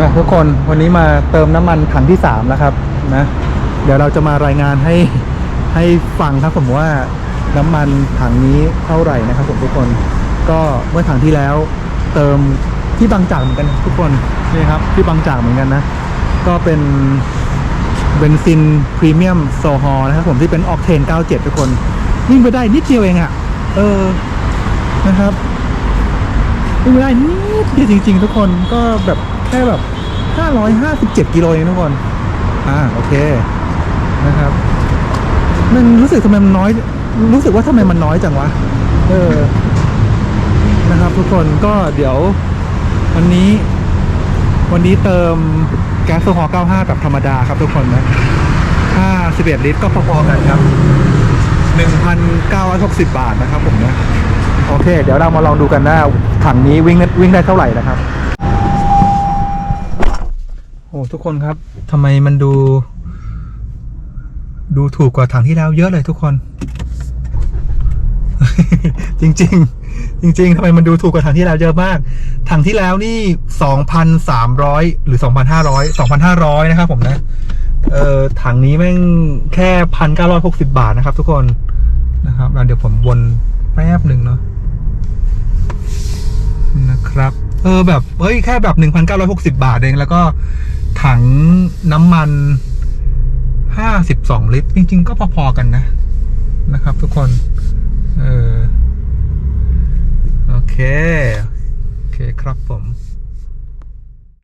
มาทุกคนวันนี้มาเติมน้ำมันถังที่ 3 แล้วครับนะเดี๋ยวเราจะมารายงานให้ให้ฟังครับผมว่าน้ำมันถังนี้เท่าไหร่นะครับผมทุกคนก็เมื่อถังที่แล้วเติมที่บางจากเหมือนกันทุกคนนี่ครับที่บางจากเหมือนกันนะ ก็เป็นเบนซินพรีเมียมโซฮอลนะครับผมที่เป็นออกเทน 97 ทุกคนวิ่งไปได้นิดเดียวเองอะ่ะ เออนะครับวิ่งไม่ได้นิดเดียวจริง ๆ ทุกคนก็แบบ แค่แบบ557กิโลเองทุกคน อ่า โอเค นะครับ มันรู้สึกทำไมมันน้อย รู้สึกว่าทำไมมันน้อยจังวะ เออ นะครับทุกคนก็เดี๋ยว วันนี้ วันนี้เติมแก๊สโซฮอล์95 แบบธรรมดาครับทุกคนนะ51 ลิตรก็พอๆกันครับ 1,960 บาทนะครับผมนะ โอเค เดี๋ยวเรามาลองดูกันนะถังนี้วิ่งได้วิ่งได้เท่าไหร่นะครับ โอ้ทุกคนครับทำไมมันดู ดูถูกกว่าถังที่แล้วเยอะเลยทุกคน จริง ๆ จริง ๆทำไมมันดูถูกกว่าถังที่แล้วเยอะมาก ถังที่แล้วนี่สองพันสามร้อยหรือสองพันห้าร้อยสองพันห้าร้อยนะครับผมนะ เอ่อถังนี้แม่งแค่พันเก้าร้อยหกสิบาทนะครับ ทุกคนนะครับแล้วเดี๋ยวผมวนแป๊บหนึ่งเนาะนะครับ เออแบบ เฮ้ย แค่แบบหนึ่งพันเก้าร้อยหกสิบาทเอง แล้วก็ ถังน้ำมันห้าสิบสองลิตร จริง ๆ ก็พอๆกันนะ นะครับ ทุกคน เออ โอเค